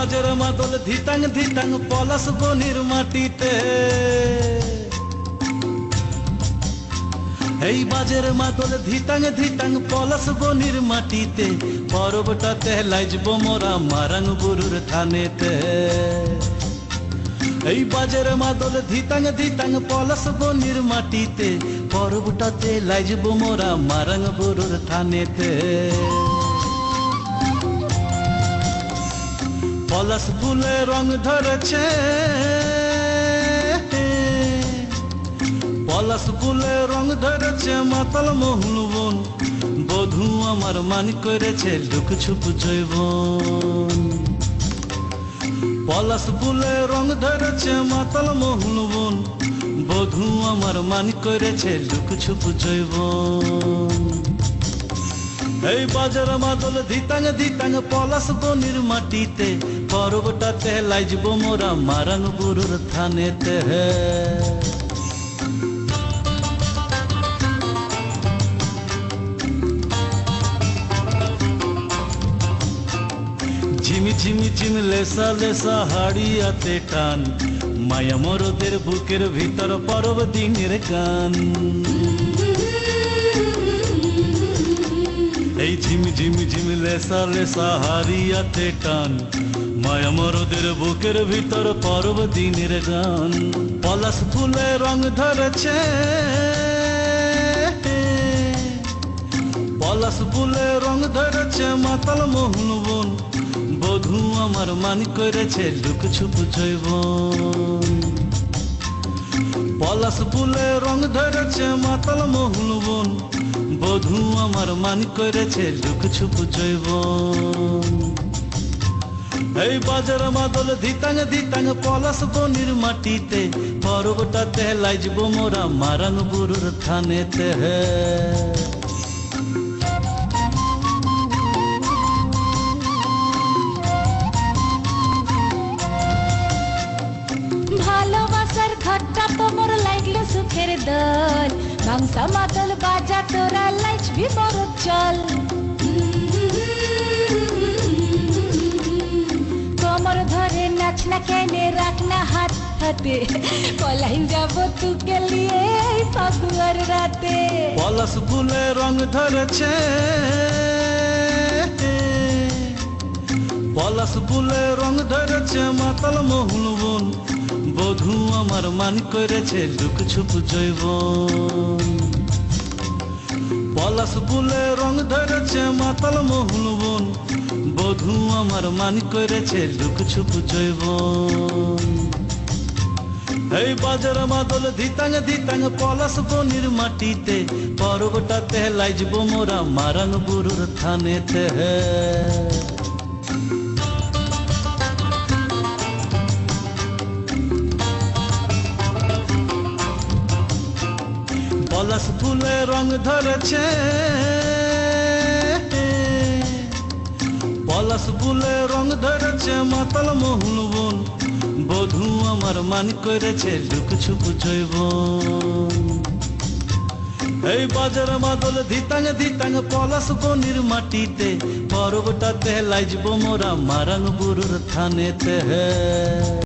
বাজের মাদল ধিতাং ধিতাং পলাশ বনির মাটিতে। এই বাজের মাদল ধিতাং ধিতাং পলাশ বনির মাটিতে। পরবটাতে লাইজব মোরা মারাং বুরুর থানেতে। এই বাজের মাদল ধিতাং ধিতাং পলাশ বনির মাটিতে। পরবটাতে লাইজব মোরা মারাং বুরুর থানেতে। পলাশ ফুলে রং ধরেছে। পলাশ ফুলে রং ধরেছে, মাতাল মোহন বন। বধু আমার মান করেছে লুক ছুপ জৈবন পলাশ ফুলে রং ধরেছে, মাতাল মোহন বন। বধু আমার মান করেছে লুক ছুপ জৈবন এই বাজার মাদল ধিতাং ধিতাং পলাশ বনির মাটিতে। পর্বটাতে লাইজব মোরা মারাং বুরুর থানেতে ঝিমি ঝিমি ঝিম লেসা লেসা হাড়িয়াতে টান। মায়া মরদের বুকের ভিতর পরব দিনের গান। এই ঝিম ঝিম ঝিম লেসা লেসা হারিয়াতে টান। মায়া মরদের বুকের ভিতর পরব দিনের গান। পলাশ ফুলে রং ধরেছে। পলাশ ফুলে রং ধরেছে মাতাল মোহন বন। বধু আমার মান করেছে লুক ছুপ জৈবন পলাশ ফুলে রং ধরেছে মাতাল মোহন বন। বধু আমার মান করেছে লুক ছুপ জৈবন এই বাজার মাদল ধিতাং ধিতাং পলাশ বনির মাটিতে পর্বটাতে লাইজব মোরা মারাং বুরুর থানেতে হে। ভালোবাসার ঘরটা তোমার লাগল সুখের দল। বাংসা মাদল চল। কোমর ধরে নাচ না কেনে রাখ না হাত হাতে। পলাই যাব তুকে লিয়ে এই ফাগুয়ার রাতে। পলাশ ফুলে রং ধরেছে। পলাশ ফুলে রং ধরেছে, মাতাল মোহন বন। বধু আমার মান করেছে লুক ছুপ জৈবন পলাশ বুলে রং ধরেছে মাতাল মহুল বন। বধু আমার মান করেছে লুক ছুপ জৈবন। এই বাজার মাদল ধিতাং ধিতাং পলাশ বনির মাটিতে, পর্বটাতে লাইজব মোরা মারাং বুরুর থানেতে। হে পলাশ ফুলে রং ধরেছে। পলাশ ফুলে রং ধরেছে, মাতাল মোহন বন। বধু আমার মান করেছে লুক ছুপ জৈবন। এই বাজার মাদল ধিতাং ধিতাং, পলাশ বনির মাটিতে পর্বটাতে লাইজব মোরা মারাং বুরুর থানেতে। হে